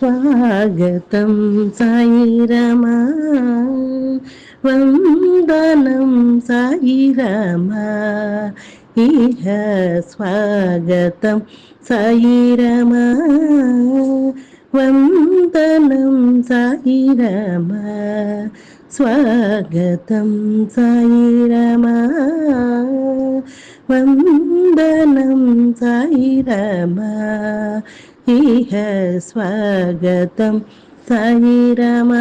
സ്വാഗതം സായിരമ വന്ദനം സായിരമ ഇഹ സ്വാഗതം സായിരമ വന്ദനം സായിരമ സ്വാഗതം സായിരമ വന്ദനം സൈരമ ഇഹ സ്വാഗതം സൈരമ.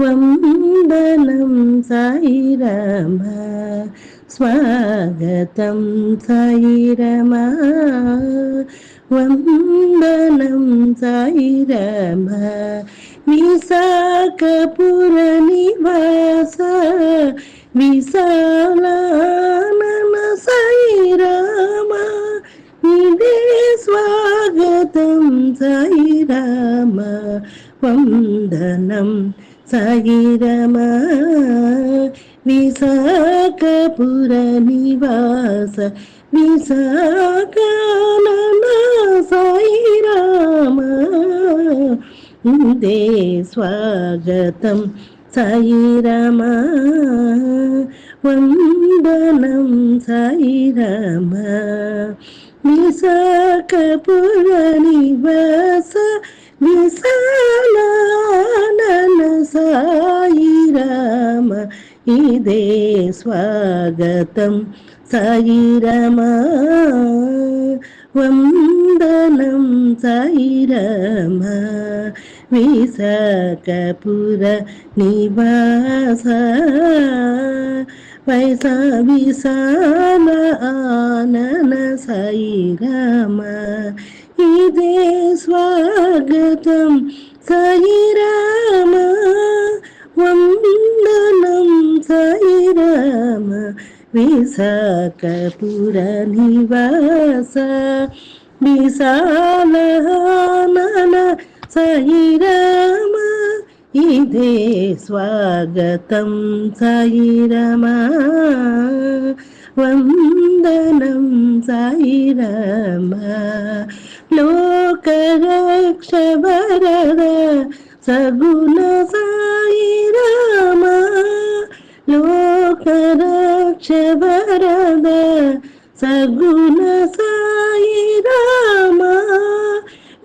വന്ദനം സൈരമ സ്വാഗതം സൈരമ. വന്ദനം സൈരമ വിശാഖപുര നിവാസ నివాస విశాలానన సాయిరామా ఇదే స్వాగతం సాయిరామ వందనం సాయిరమా. విశాఖపుర నివాస విశాఖానన సాయిరామ ఇదే స్వాగతం சாயிராமா வந்தனம் சாயிராமா விசாகபுர நிவாச விசாலானன சாயிராமா ఇదే స్వాగతం సాయిరామా వందనం సాయిరామా విశాఖపుర నివాస పైసా విశాల ఆనన సాయిరామ ఇదే స్వాగతం సాయిరామ విశాఖపుర నివాస విశాలన సైరమ ఇదే స్వాగతం సైరమ వందనం సైరమ లోకరక్ష వరద సగుణ సాయిరామా లోకర వరద సగుణ సాయి రామ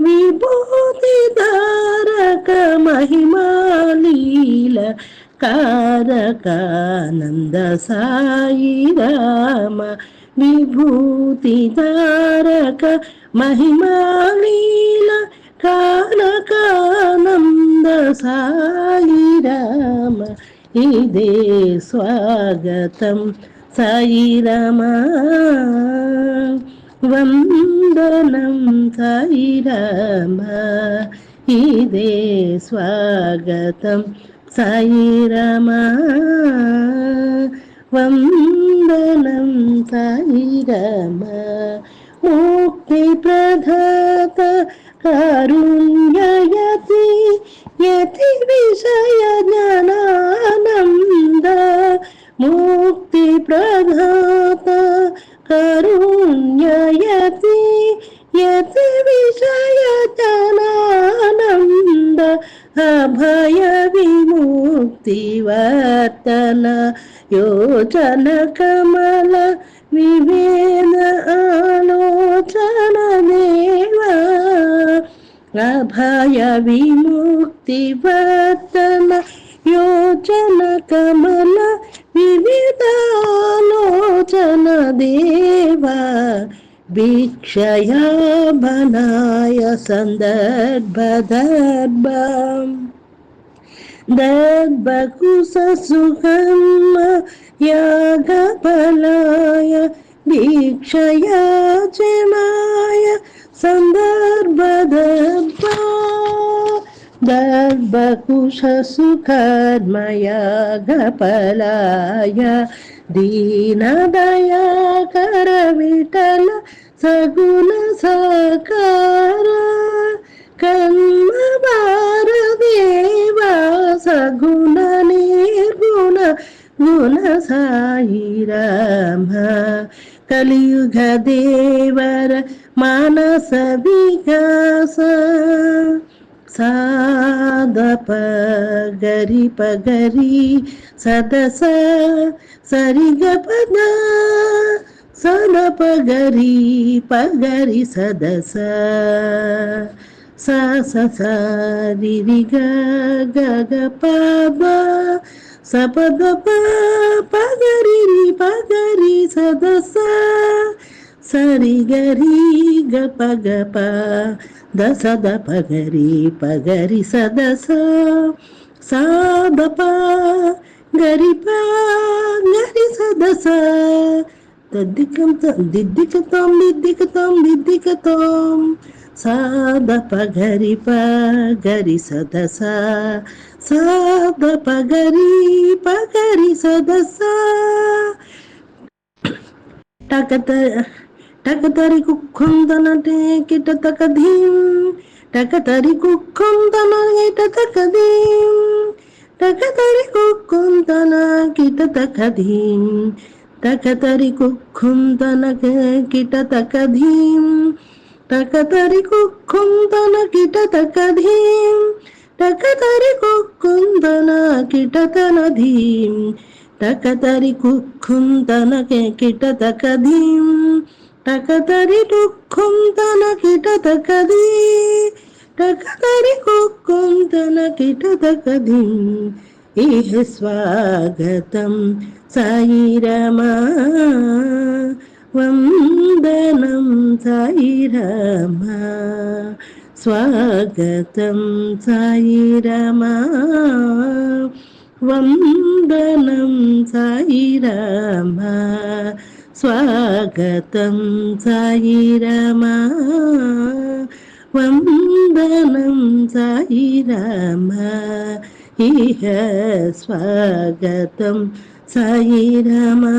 విభూతి తారక మహిమాలీల కారకానంద సాయి రామ విభూతి తారక మహిమాలీల కారకానంద సాయి రామ. ఇదే స్వాగతం. సాయి రామా వందనం సాయిరామా ఇదే స్వాగతం సాయిరామా వందనం సాయిరామా ముక్తి ప్రధాత కారుణ్యయతి యతి విషయ జ్ఞానానంద యతి విషయతనానంద అభయ విముక్తి వర్తన యోచన కమల వివేద ఆలోచన దేవా అభయ విముక్తి వర్తన యోచన కమల వివిధాలోచన దేవా భిక్షయా బనాయ సందర్భదర్భం దర్భకుశ సుఖమ్మ యాగఫలాయ భిక్షయాచనాయ సందర్భదర్భా సగుణ సకార కన్మ భారదేవా సగుణ నిర్గుణ గుణ సాయి రామ. కలియుగ దేవర మానస వికాస. సాదప గరి పగరి సదస సరిగ పద. Sana pagari, pagari sadasa. Sa sa sa di di ga ga Sa pa pagari ni pagari sa da sa Sa ri ga Da pagari pagari sa da sa Sa da pa ga ri sa da ప గ రి స the స saw the ప గరి ప గరి స ద స దద్దికం దిద్దికతం దిద్దికతం దిద్దికతం సాద పగరి పగరి సదస సాద పగరి పగరి సదస టకత టకతరి కుక్కుందన కిట తకధీం టకతరి కుక్కుందన కిట తకధీం టకతరి కుక్కుందన కిట తకధీం టకతరి కుక్కుందన కిట తకధీం టకతరి కుక్కుందన కిట తకధీం టకతరి కుక్కుందన కిట తనధీం టకతరి కుక్కుందన కిట తకధీం టకతరి టుక్కుందన కిట తకధీ టకతరి కుక్కుందన కిట తకధీం ఇహ స్వాగతం സായിരമാ വന്ദനം സായിരമ സ്വാഗതം സായിരമ വന്ദനം സായിരമ സ്വാഗതം സായിരമ വന്ദനം സായിരമ ഇഹ സ്വാഗതം సాయి సాయిరమా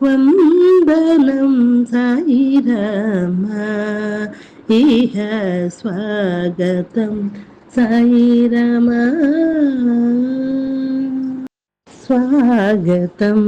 వందనం సాయి సాయిరమా ఇహ స్వాగతం సాయి సాయిరమా స్వాగతం